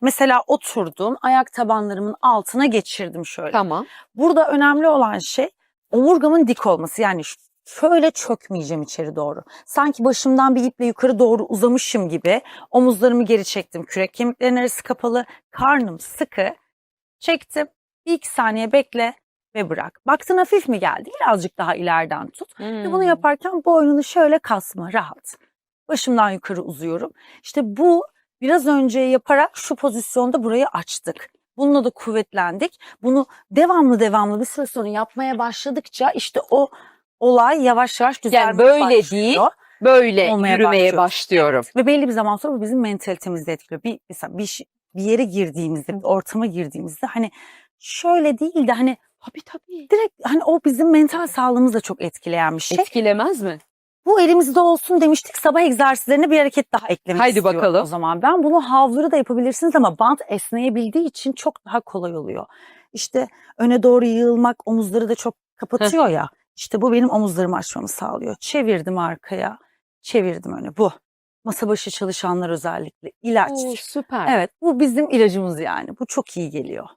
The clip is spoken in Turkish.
Mesela oturdum, ayak tabanlarımın altına geçirdim şöyle. Tamam. Burada önemli olan şey omurgamın dik olması. Yani şöyle çökmeyeceğim içeri doğru. Sanki başımdan bir iple yukarı doğru uzamışım gibi omuzlarımı geri çektim. Kürek kemiklerin arası kapalı, karnım sıkı. Çektim. Bir iki saniye bekle ve bırak. Baktın hafif mi geldi? Birazcık daha ileriden tut. Ve bunu Hmm. yaparken boynunu şöyle kasma rahat. Başımdan yukarı uzuyorum. İşte bu biraz önce yaparak şu pozisyonda burayı açtık. Bununla da kuvvetlendik. Bunu devamlı devamlı bir süre sonra yapmaya başladıkça işte o olay yavaş yavaş düzelmeye böyle başlıyor. değil, Böyle Olmaya yürümeye başlıyoruz. başlıyorum. Ve belli bir zaman sonra bu bizim mentalitemizi de etkiliyor. Bir, mesela bir, bir yere girdiğimizde, bir ortama girdiğimizde hani şöyle değil de hani Tabii tabii. direkt hani o bizim mental sağlığımızı da çok etkileyen bir şey. Etkilemez mi? Bu elimizde olsun demiştik. Sabah egzersizlerine bir hareket daha eklemek Haydi istiyorum bakalım. o zaman. Ben bunu havluları da yapabilirsiniz ama bant esneyebildiği için çok daha kolay oluyor. İşte öne doğru yığılmak omuzları da çok kapatıyor ya. İşte bu benim omuzlarımı açmamı sağlıyor. Çevirdim arkaya, çevirdim öne. Bu. Masa başı çalışanlar özellikle ilaç. Oo, süper. Evet, bu bizim ilacımız yani. Bu çok iyi geliyor.